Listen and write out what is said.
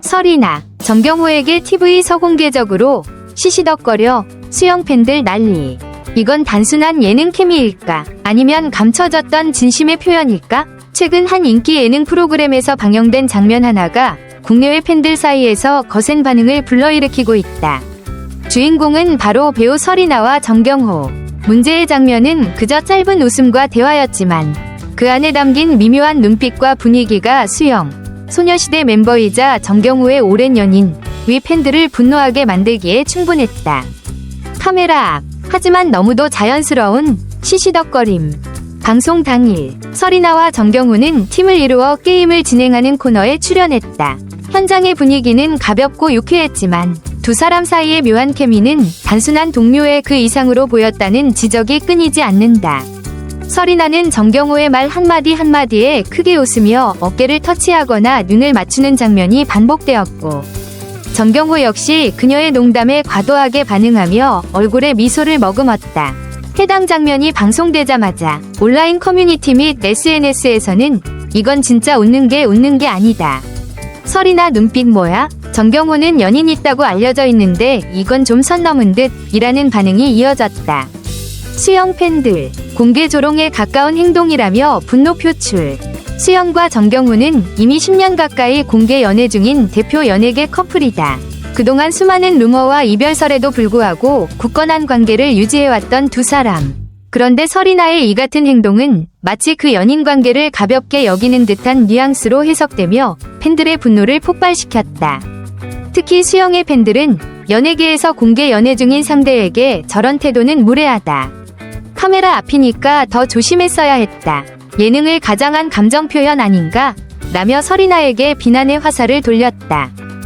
설이나 정경호에게 TV 서공개적으로 시시덕거려 수영 팬들 난리. 이건 단순한 예능 케미일까? 아니면 감춰졌던 진심의 표현일까? 최근 한 인기 예능 프로그램에서 방영된 장면 하나가 국내외 팬들 사이에서 거센 반응을 불러일으키고 있다. 주인공은 바로 배우 설이나와 정경호. 문제의 장면은 그저 짧은 웃음과 대화였지만 그 안에 담긴 미묘한 눈빛과 분위기가 수영, 소녀시대 멤버이자 정경호의 오랜 연인, 위 팬들을 분노하게 만들기에 충분했다. 카메라 앞, 하지만 너무도 자연스러운 시시덕거림. 방송 당일, 설이나와 정경호는 팀을 이루어 게임을 진행하는 코너에 출연했다. 현장의 분위기는 가볍고 유쾌했지만 두 사람 사이의 묘한 케미는 단순한 동료의 그 이상으로 보였다는 지적이 끊이지 않는다. 설이나는 정경호의 말 한마디 한마디에 크게 웃으며 어깨를 터치하거나 눈을 맞추는 장면이 반복되었고, 정경호 역시 그녀의 농담에 과도하게 반응하며 얼굴에 미소를 머금었다. 해당 장면이 방송되자마자 온라인 커뮤니티 및 SNS에서는 이건 진짜 웃는 게 웃는 게 아니다. 설이나 눈빛 뭐야? 정경호는 연인 있다고 알려져 있는데 이건 좀 선 넘은 듯 이라는 반응이 이어졌다. 수영 팬들, 공개 조롱에 가까운 행동이라며 분노 표출. 수영과 정경호는 이미 10년 가까이 공개 연애 중인 대표 연예계 커플이다. 그동안 수많은 루머와 이별설에도 불구하고 굳건한 관계를 유지해왔던 두 사람. 그런데 설이나의 이 같은 행동은 마치 그 연인 관계를 가볍게 여기는 듯한 뉘앙스로 해석되며 팬들의 분노를 폭발시켰다. 특히 수영의 팬들은 연예계에서 공개 연애 중인 상대에게 저런 태도는 무례하다. 카메라 앞이니까 더 조심했어야 했다. 예능을 가장한 감정 표현 아닌가? 라며 설이나에게 비난의 화살을 돌렸다.